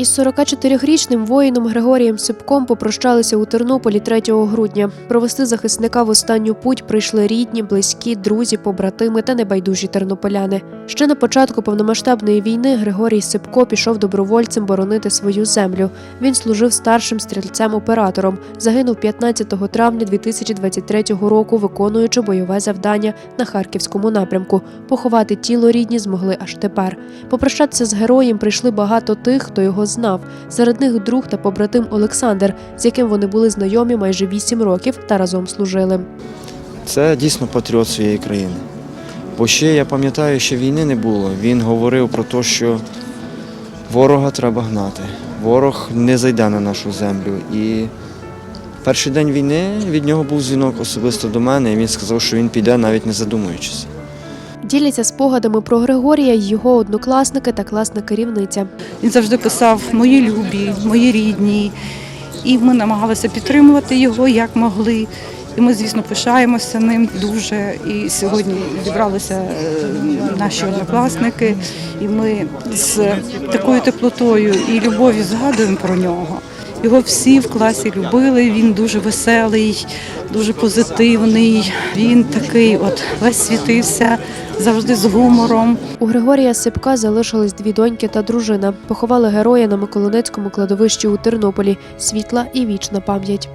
Із 44-річним воїном Григорієм Сипком попрощалися у Тернополі 3 грудня. Провести захисника в останню путь прийшли рідні, близькі, друзі, побратими та небайдужі тернополяни. Ще на початку повномасштабної війни Григорій Сипко пішов добровольцем боронити свою землю. Він служив старшим стрільцем-оператором. Загинув 15 травня 2023 року, виконуючи бойове завдання на харківському напрямку. Поховати тіло рідні змогли аж тепер. Попрощатися з героєм прийшли багато тих, хто його знав. Серед них друг та побратим Олександр, з яким вони були знайомі майже 8 років та разом служили. Це дійсно патріот своєї країни. Бо ще я пам'ятаю, що війни не було. Він говорив про те, що ворога треба гнати. Ворог не зайде на нашу землю. І перший день війни від нього був дзвінок особисто до мене, і він сказав, що він піде, навіть не задумуючись. Діляться спогадами про Григорія його однокласники та класна керівниця. Він завжди писав мої любі, мої рідні. І ми намагалися підтримувати його як могли. І ми, звісно, пишаємося ним дуже. І сьогодні зібралися е, наші однокласники, і ми з такою теплотою і любов'ю згадуємо про нього. Його всі в класі любили. Він дуже веселий, дуже позитивний. Він такий, от весь світився, завжди з гумором. У Григорія Сипка залишились дві доньки та дружина. Поховали героя на Миколинецькому кладовищі у Тернополі. Світла і вічна пам'ять.